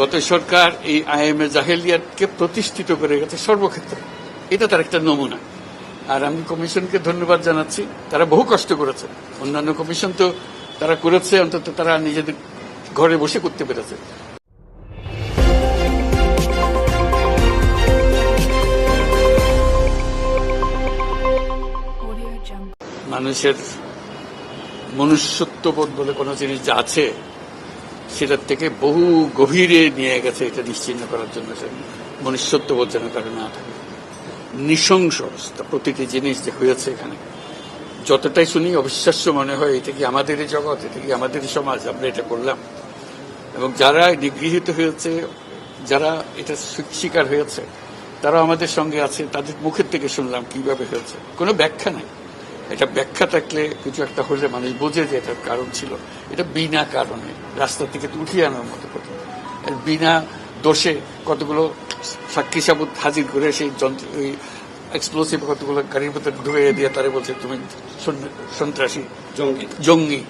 গত সরকার এই আইএমএ জাহেলিয়াতকে প্রতিষ্ঠিত করে গেছে সর্বক্ষেত্রে। এটা তার একটা নমুনা। আর আমি কমিশনকে ধন্যবাদ জানাচ্ছি। তারা বহু কষ্ট করেছে। অন্যান্য কমিশন তো তারা করেছে অন্তত তারা নিজেদের ঘরে বসে করতে পেরেছে। মানুষের মনুষ্যত্ববোধ বলে কোনো জিনিস যা আছে সেটার থেকে বহু গভীরে নিয়ে গেছে এটা নিশ্চিন্ন করার জন্য মনুষ্যত্ব মনুষ্যত্ববোধ যেন কারও না থাকে। নৃশংস অবস্থা, প্রতিটি জিনিস যে হয়েছে এখানে। যতটাই শুনি, অবিশ্বাস্য মনে হয়, এটা কি আমাদেরই জগৎ, এটা কি আমাদেরই সমাজ, আমরা এটা করলাম। এবং যারা নিগৃহীত হয়েছে, যারা এটা শিকার হয়েছে তারা আমাদের সঙ্গে আছে, তাদের মুখের থেকে শুনলাম কীভাবে হয়েছে। কোনো ব্যাখ্যা নাই। এটা ব্যাখ্যা থাকলে কিছু একটা হলে মানুষ বোঝে যে এটার কারণ ছিল। এটা বিনা কারণে রাস্তা থেকে উঠিয়ে আনার মতো কথা। বিনা দোষে কতগুলো সাক্ষী সাবুত হাজির করে সেই যন্ত্র ওই এক্সপ্লোসিভ কতগুলো গাড়ির ভেতরে ঢুকে দিয়ে তারা বলছে তুমি সন- সন্ত্রাসী জঙ্গি। জঙ্গি।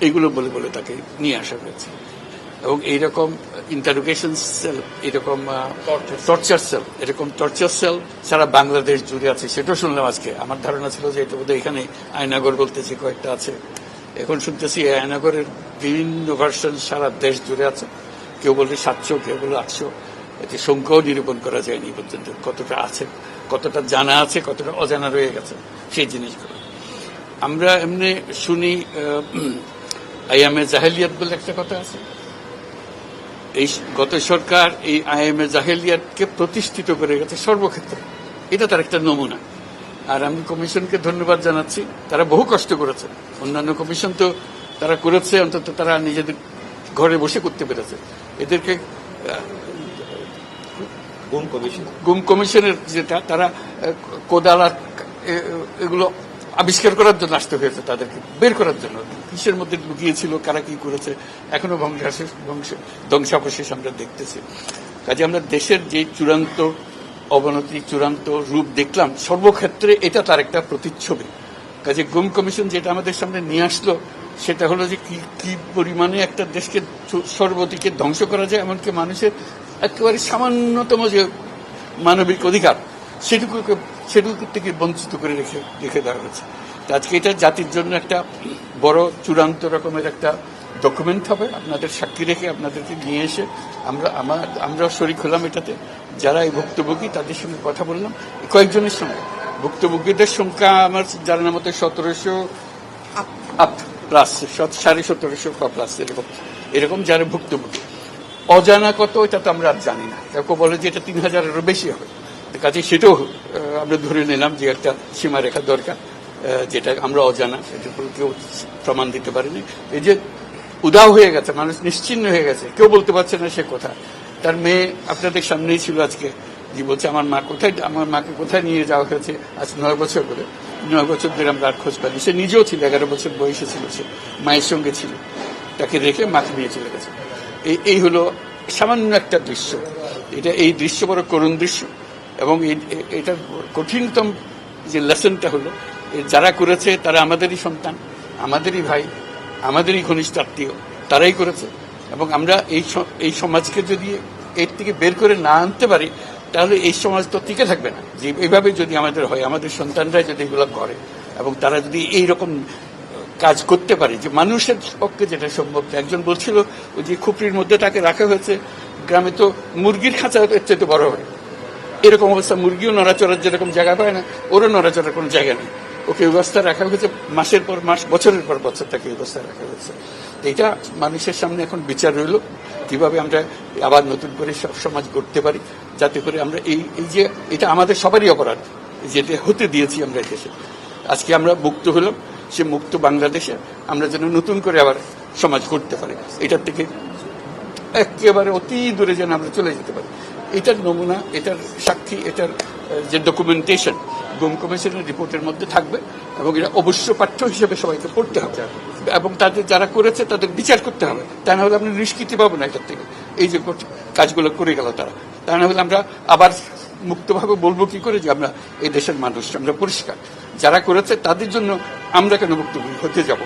এইগুলো বলে বলে তাকে নিয়ে আসা হয়েছে। এবং এইরকম ইন্টারোগেশন সেল এরকম টর্চার সেল এরকম টর্চার সেল সারা বাংলাদেশ জুড়ে আছে। সেটাও শুনলাম আজকে। আমার ধারণা ছিল যে এটা বোধহয় এখানে আয়নাগর বলতেছি কয়েকটা আছে। এখন শুনতেছি আয়নাগরের বিভিন্ন ভার্সন সারা দেশ জুড়ে আছে। কেউ বললে সাতশো কেউ বলে আটশো। এতে সংখ্যাও নিরূপণ করা যায়নি পর্যন্ত। কতটা আছে কতটা জানা আছে কতটা অজানা রয়ে গেছে সেই জিনিসগুলো। আমরা এমনি শুনি আইএমএ জাহেলিয়াত বলে একটা কথা আছে। এই গত সরকার এই আইএমএ জাহেলিয়াতকে প্রতিষ্ঠিত করে গেছে সর্বক্ষেত্রে। এটা তার একটা নমুনা। আর আমি কমিশনকে ধন্যবাদ জানাচ্ছি। তারা বহু কষ্ট করেছে। অন্যান্য কমিশন তো তারা করেছে অন্তত তারা নিজেদের ঘরে বসে করতে পেরেছে। এদেরকে গুম কমিশন? গুম কমিশনের যেটা তারা কোদাল এগুলো আবিষ্কার করার জন্য আসতে হয়েছে তাদেরকে, বের করার জন্য। কিসের মধ্যে লুকিয়েছিল, কারা কি করেছে, এখনও ধ্বংস- ধ্বংসাবশেষ আমরা দেখতেছি। কাজে আমরা দেশের যে চূড়ান্ত অবনতি, চূড়ান্ত রূপ দেখলাম, সর্বক্ষেত্রে এটা তার একটা প্রতিচ্ছবি। কাজে গুম কমিশন যেটা আমাদের সামনে নিয়ে আসলো, সেটা হলো যে কি কি পরিমাণে একটা দেশকে সর্বদিকে ধ্বংস করা যায় এমনকি মানুষের একেবারে সামান্যতম যে মানবিক অধিকার, সেটুকুকে সেটুকু থেকে বঞ্চিত করে রেখে রেখে দেওয়া হয়েছে। আজকে এটা জাতির জন্য একটা বড় চূড়ান্ত রকমের একটা ডকুমেন্ট হবে। আপনাদের সাক্ষী রেখে আপনাদেরকে নিয়ে এসে আমরা, আমার আমরা শরিক হলাম এটাতে। যারা এই ভুক্তভোগী, তাদের সঙ্গে কথা বললাম। কয়েকজনের সঙ্গে। ভুক্তভোগীদের সংখ্যা আমার জানা মতো সতেরোশো আপ প্লাস সাড়ে সতেরোশো প্লাস এরকম। এরকম যারা ভুক্তভোগী। অজানা কত, এটা তো আমরা আর জানি না। কেউ বলে যে এটা তিন হাজারেরও বেশি হবে। কাজে সেটাও আমরা ধরে নিলাম যে একটা সীমারেখা দরকার যেটা আমরা অজানা উপর কেউ প্রমাণ দিতে পারেনি। এই যে উদাও হয়ে গেছে, মানুষ নিশ্চিন্ন হয়ে গেছে, কেউ বলতে পারছে না সে কথা। তার মেয়ে আপনাদের সামনেই ছিল আজকে, যে বলছে, আমার মা কোথায়, আমার মাকে কোথায় নিয়ে যাওয়া হয়েছে আজ নয় বছর করে নয় বছর ধরে আমরা আর খোঁজ পাইনি। সে নিজেও ছিল, এগারো বছর বয়সে ছিল সে, মায়ের সঙ্গে ছিল। তাকে রেখে মাকে নিয়ে চলে গেছে। এই এই হলো সামান্য একটা দৃশ্য। এটা এই দৃশ্য বড় করুণ দৃশ্য। এবং এই- এ- এটার কঠিনতম যে লেসনটা হলো যারা করেছে তারা আমাদেরই সন্তান, আমাদেরই ভাই, আমাদেরই ঘনিষ্ঠ আত্মীয়, তারাই করেছে। এবং আমরা এই এই সমাজকে যদি এর থেকে বের করে না আনতে পারি, তাহলে এই সমাজ তো টিকে থাকবে না। যে এইভাবে যদি আমাদের হয়, আমাদের সন্তানরাই যদি এগুলো করে, এবং তারা যদি এই রকম কাজ করতে পারে, যে মানুষের পক্ষে যেটা সম্ভব একজন বলছিল, ওই যে খুপড়ির মধ্যে তাকে রাখা হয়েছে, গ্রামে তো মুরগির খাঁচা এর চেয়ে বড় হয়। এরকম অবস্থা, মুরগিও নড়াচড়ার যেরকম জায়গা পায় না, ওরও নড়াচড়ার কোনো জায়গা নেই। ওকে ব্যবস্থা রাখা হয়েছে, মাসের পর মাস, বছরের পর বছর তাকে ব্যবস্থা রাখা হয়েছে। এটা মানুষের সামনে এখন বিচার রইল, কীভাবে আমরা আবার নতুন করে সব সমাজ গড়তে পারি, যাতে করে আমরা এই এই যে, এটা আমাদের সবারই অপরাধ, যেটা হতে দিয়েছি আমরা দেশে। আজকে আমরা মুক্ত হলাম, সে মুক্ত বাংলাদেশে আমরা যেন নতুন করে আবার সমাজ করতে পারি। এটার থেকে একেবারে অতি দূরে যেন আমরা চলে যেতে পারি। এটার নমুনা, এটার সাক্ষী, এটার যে ডকুমেন্টেশন গুম কমিশনের রিপোর্টের মধ্যে থাকবে এবং এটা অবশ্য পাঠ্য হিসেবে সবাইকে পড়তে হবে। এবং তাদের যারা করেছে তাদের বিচার করতে হবে। তা না হলে আমরা নিষ্কৃতি পাবো না এটার থেকে। এই যে কাজগুলো করে গেল তারা। তা না হলে আমরা আবার মুক্তভাবে বলব কি করে যে আমরা এই দেশের মানুষ, আমরা পরিষ্কার। যারা করেছে তাদের জন্য আমরা কেন মুক্ত হতে যাব?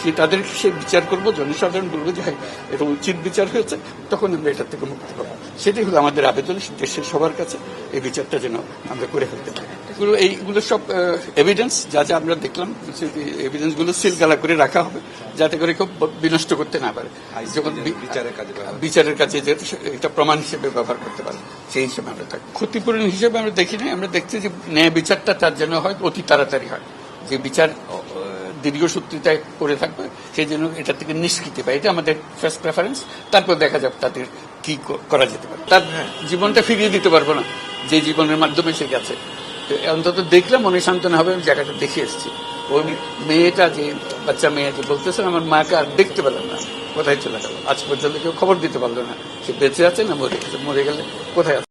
সে তাদের সে বিচার করব জনসাধারণ বলব যে হ্যাঁ এটা উচিত বিচার হয়েছে তখন আমরা এটার থেকে মুক্তি পাবো। সেটাই হলো আমাদের আবেদন দেশের সবার কাছে এই বিচারটা যেন আমরা করে ফেলতে পারি। এগুলো এইগুলো সব এভিডেন্স যা যা আমরা দেখলাম এভিডেন্সগুলো সিলগালা করে রাখা হবে যাতে করে কেউ বিনষ্ট করতে না পারে। যখন বিচারের কাজে বিচারের কাছে যেহেতু এটা প্রমাণ হিসেবে ব্যবহার করতে পারে সেই হিসেবে আমরা থাকি। ক্ষতিপূরণ হিসেবে আমরা দেখি না আমরা দেখছি যে ন্যায় বিচারটা তার জন্য হয় অতি তাড়াতাড়ি হয়। যে বিচার আহ, দীর্ঘসূত্রিতায় পড়ে থাকবে সেই জন্য এটা থেকে নিষ্কৃতি পায়। এটা আমাদের ফার্স্ট প্রেফারেন্স তারপর দেখা যাবে তাদের কি করা যেতে পারে। তার জীবনটা ফিরিয়ে দিতে পারব না যে জীবনের মাধ্যমে সে গেছে। তো অন্তত দেখলে মনে সান্ত্বনা হবে আমি জায়গাটা দেখে এসেছি। ওই মেয়েটা যে বাচ্চা মেয়ে যে বলতেছেন আমার মাকে আর দেখতে পেলাম না। কোথায় চলে গেল? আজ পর্যন্ত কেউ খবর দিতে পারল না। সে বেঁচে আছে না মরে গেছে মরে গেলে কোথায় আছে?